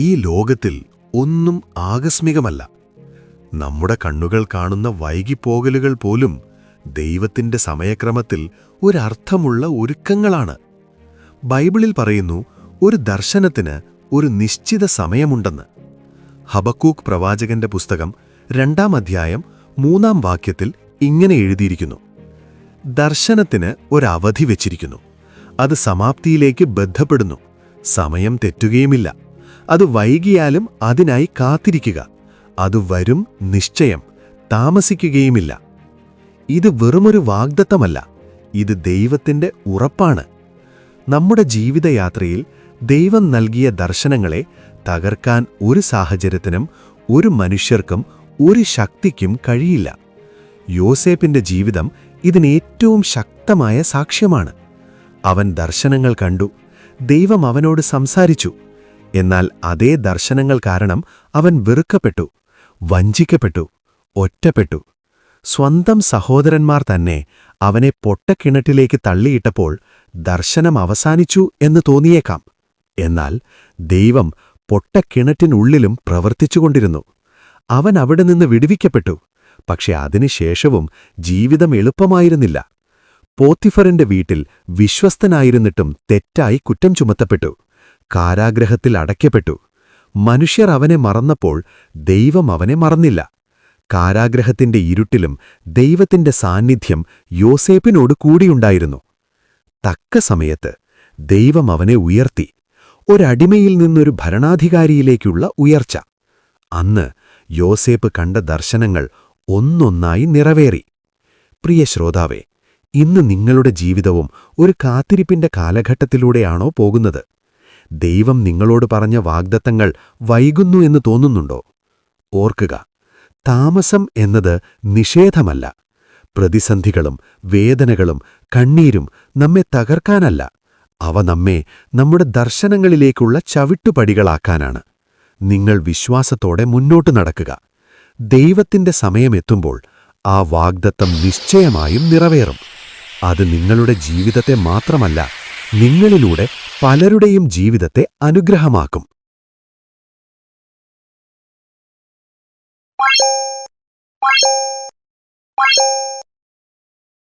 ഈ ലോകത്തിൽ ഒന്നും ആകസ്മികമല്ല. നമ്മുടെ കണ്ണുകൾ കാണുന്ന വൈകിപ്പോകലുകൾ പോലും ദൈവത്തിന്റെ സമയക്രമത്തിൽ ഒരർത്ഥമുള്ള ഒരുക്കങ്ങളാണ്. ബൈബിളിൽ പറയുന്നു ഒരു ദർശനത്തിന് ഒരു നിശ്ചിത സമയമുണ്ടെന്ന്. ഹബക്കൂക്ക് പ്രവാചകന്റെ പുസ്തകം രണ്ടാം അധ്യായം മൂന്നാം വാക്യത്തിൽ ഇങ്ങനെ എഴുതിയിരിക്കുന്നു. ദർശനത്തിന് ഒരവധി വച്ചിരിക്കുന്നു. അത് സമാപ്തിയിലേക്ക് ബന്ധപ്പെടുന്നു. സമയം തെറ്റുകയുമില്ല. അത് വൈകിയാലും അതിനായി കാത്തിരിക്കുക. അത് വരും നിശ്ചയം. താമസിക്കുകയുമില്ല. ഇത് വെറുമൊരു വാഗ്ദത്തമല്ല. ഇത് ദൈവത്തിന്റെ ഉറപ്പാണ്. നമ്മുടെ ജീവിതയാത്രയിൽ ദൈവം നൽകിയ ദർശനങ്ങളെ തകർക്കാൻ ഒരു സാഹചര്യത്തിനും ഒരു മനുഷ്യർക്കും ഒരു ശക്തിക്കും കഴിയില്ല. യോസേപ്പിന്റെ ജീവിതം ഇതിനേറ്റവും ശക്തമായ സാക്ഷ്യമാണ്. അവൻ ദർശനങ്ങൾ കണ്ടു. ദൈവം അവനോട് സംസാരിച്ചു. എന്നാൽ അതേ ദർശനങ്ങൾ കാരണം അവൻ വെറുക്കപ്പെട്ടു വഞ്ചിക്കപ്പെട്ടു ഒറ്റപ്പെട്ടു. സ്വന്തം സഹോദരന്മാർ തന്നെ അവനെ പൊട്ടക്കിണറ്റിലേക്ക് തള്ളിയിട്ടപ്പോൾ ദർശനം അവസാനിച്ചു എന്ന് തോന്നിയേക്കാം. എന്നാൽ ദൈവം പൊട്ടക്കിണറ്റിനുള്ളിലും പ്രവർത്തിച്ചുകൊണ്ടിരുന്നു. അവൻ അവിടെ നിന്ന് വിടുവിക്കപ്പെട്ടു പക്ഷെ അതിനുശേഷവും ജീവിതം എളുപ്പമായിരുന്നില്ല. പോത്തിഫറിന്റെ വീട്ടിൽ വിശ്വസ്തനായിരുന്നിട്ടും തെറ്റായി കുറ്റം ചുമത്തപ്പെട്ടു. കാരാഗ്രഹത്തിൽ അടയ്ക്കപ്പെട്ടു. മനുഷ്യർ അവനെ മറന്നപ്പോൾ ദൈവം അവനെ മറന്നില്ല. കാരാഗ്രഹത്തിന്റെ ഇരുട്ടിലും ദൈവത്തിന്റെ സാന്നിധ്യം യോസേപ്പിനോട് കൂടിയുണ്ടായിരുന്നു. തക്ക സമയത്ത് ദൈവം അവനെ ഉയർത്തി. ഒരടിമയിൽ നിന്നൊരു ഭരണാധികാരിയിലേക്കുള്ള ഉയർച്ച. അന്ന് യോസേപ്പ് കണ്ട ദർശനങ്ങൾ ഒന്നൊന്നായി നിറവേറി. പ്രിയ ശ്രോതാവേ ഇന്ന് നിങ്ങളുടെ ജീവിതവും ഒരു കാത്തിരിപ്പിന്റെ കാലഘട്ടത്തിലൂടെയാണോ പോകുന്നത്? ദൈവം നിങ്ങളോട് പറഞ്ഞ വാഗ്ദത്തങ്ങൾ വൈകുന്നു എന്ന് തോന്നുന്നുണ്ടോ? ഓർക്കുക താമസം എന്നത് നിഷേധമല്ല. പ്രതിസന്ധികളും വേദനകളും കണ്ണീരും നമ്മെ തകർക്കാനല്ല. അവ നമ്മെ നമ്മുടെ ദർശനങ്ങളിലേക്കുള്ള ചവിട്ടുപടികളാക്കാനാണ്. നിങ്ങൾ വിശ്വാസത്തോടെ മുന്നോട്ട് നടക്കുക. ദൈവത്തിന്റെ സമയമെത്തുമ്പോൾ ആ വാഗ്ദത്തം നിശ്ചയമായും നിറവേറും. അത് നിങ്ങളുടെ ജീവിതത്തെ മാത്രമല്ല നിങ്ങളിലൂടെ പലരുടെയും ജീവിതത്തെ അനുഗ്രഹമാക്കും.